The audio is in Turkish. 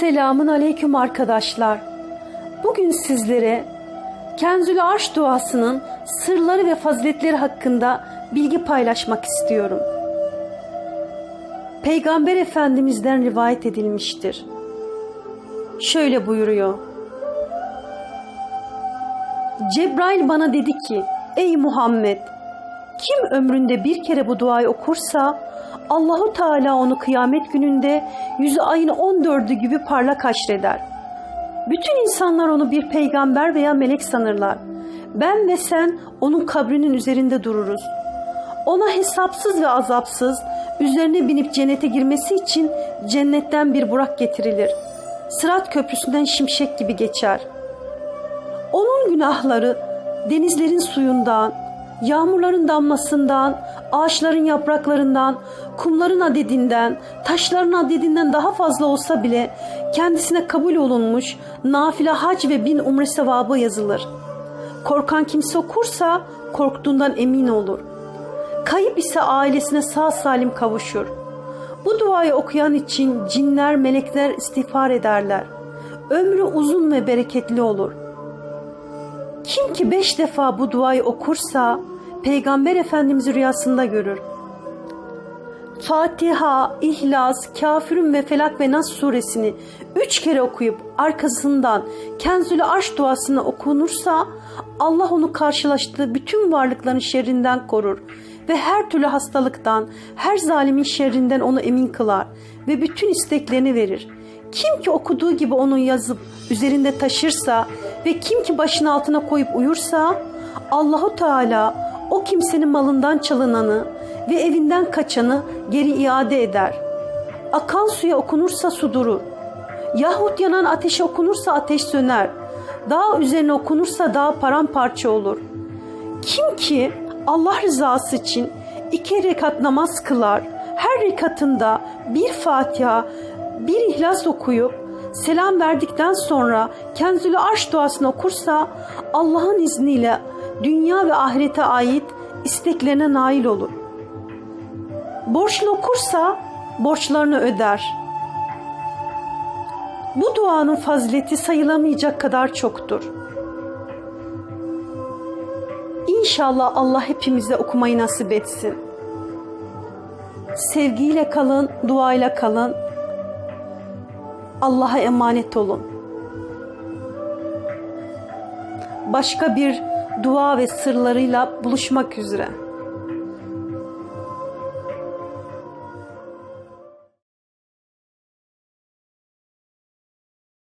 Selamun aleyküm arkadaşlar. Bugün sizlere Kenzül Arş duasının sırları ve faziletleri hakkında bilgi paylaşmak istiyorum. Peygamber Efendimiz'den rivayet edilmiştir. Şöyle buyuruyor. Cebrail bana dedi ki, ey Muhammed, kim ömründe bir kere bu duayı okursa Allahu Teala onu kıyamet gününde yüzü ayın 14'ü gibi parlak haşreder. Bütün insanlar onu bir peygamber veya melek sanırlar. Ben ve sen onun kabrinin üzerinde dururuz. Ona hesapsız ve azapsız üzerine binip cennete girmesi için cennetten bir burak getirilir. Sırat köprüsünden şimşek gibi geçer. Onun günahları denizlerin suyundan, yağmurların damlasından, ağaçların yapraklarından, kumların adedinden, taşların adedinden daha fazla olsa bile kendisine kabul olunmuş nafile hac ve bin umre sevabı yazılır. Korkan kimse okursa korktuğundan emin olur. Kayıp ise ailesine sağ salim kavuşur. Bu duayı okuyan için cinler, melekler istiğfar ederler. Ömrü uzun ve bereketli olur. Kim ki beş defa bu duayı okursa Peygamber Efendimiz rüyasında görür. Fatiha, İhlas, Kafirun ve Felak ve Nas suresini üç kere okuyup arkasından Kenzül Arş duasını okunursa Allah onu karşılaştığı bütün varlıkların şerrinden korur ve her türlü hastalıktan, her zalimin şerrinden onu emin kılar ve bütün isteklerini verir. Kim ki okuduğu gibi onu yazıp üzerinde taşırsa ve kim ki başın altına koyup uyursa Allahu Teala kimsenin malından çalınanı ve evinden kaçanı geri iade eder. Akan suya okunursa su durur. Yahut yanan ateşe okunursa ateş söner. Dağ üzerine okunursa dağ paramparça olur. Kim ki Allah rızası için iki rekat namaz kılar, her rekatında bir Fatiha, bir ihlas okuyup selam verdikten sonra Kenzülü Arş duasını okursa Allah'ın izniyle dünya ve ahirete ait isteklerine nail olur. Borçlu okursa borçlarını öder. Bu duanın fazileti sayılamayacak kadar çoktur. İnşallah Allah hepimize okumayı nasip etsin. Sevgiyle kalın, duayla kalın. Allah'a emanet olun. Başka bir dua ve sırlarıyla buluşmak üzere.